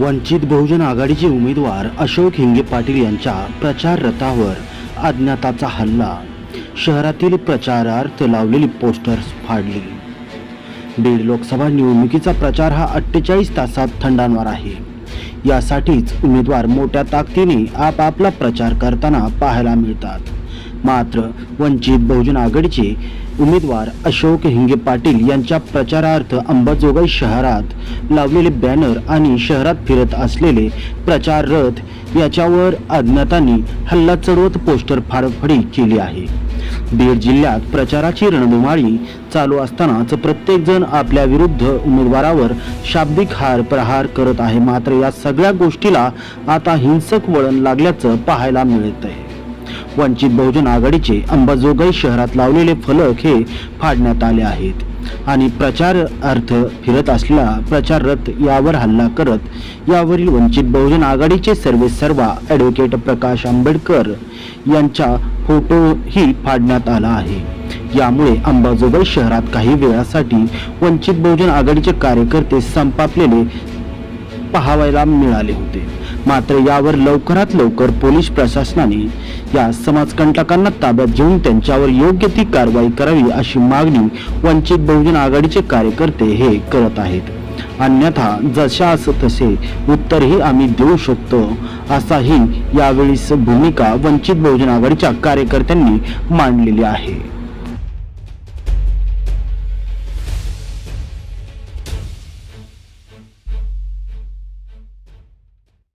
वंचित बहुजन आघाडीचे उमेदवार अशोक हिंगे पाटील यांच्या प्रचार रथावर अज्ञाताचा हल्ला. शहरातील प्रचारार्थ लावलेली पोस्टर्स फाडली. बीड लोकसभा निवडणुकीचा प्रचार हा अठ्ठेचाळीस तासात थंडावणार आहे. यासाठीच उमेदवार मोठ्या ताकदीने आपापला प्रचार करताना पाहायला मिळतात. मात्र वंचित बहुजन आघाडीचे उमेदवार अशोक हिंगे पाटील यांच्या प्रचारार्थ अंबाजोगाई शहरात लावलेले बॅनर आणि शहरात फिरत असलेले प्रचार रथ याच्यावर अज्ञातांनी हल्ला चढवत पोस्टर फाडफडी केली आहे. बीड जिल्ह्यात प्रचाराची रणधुमाळी चालू असतानाच प्रत्येक जण आपल्या विरुद्ध उमेदवारावर शाब्दिक हार प्रहार करत आहे. मात्र या सगळ्या गोष्टीला आता हिंसक वळण लागल्याचं पाहायला मिळत आहे वंचित बहुजन आघाडीचे अंबाजोगाई शहरात लावलेले फलक हे फाडण्यात आले आहेत. आणि प्रचार अर्थ फिरत असलेला प्रचार रथ यावर हल्ला करत यावरील वंचित बहुजन आघाडीचे सर्वे सर्वा ॲडव्होकेट प्रकाश आंबेडकर यांचा फोटोही फाडण्यात आला आहे. यामुळे अंबाजोगाई शहरात काही वेळासाठी वंचित बहुजन आघाडीचे कार्यकर्ते संपापलेले पाहावयाला मिळाले होते. मात्र यावर लवकरात लवकर पोलीस प्रशासनाने या समाजकंटकांना ताब्यात घेऊन त्यांच्यावर योग्य ती कारवाई करावी अशी मागणी वंचित बहुजन आघाडीचे कार्यकर्ते हे करत आहेत. अन्यथा जशास तसे उत्तरही आम्ही देऊ शकतो असाही यावेळी भूमिका वंचित बहुजन आघाडीच्या कार्यकर्त्यांनी मांडलेली आहे.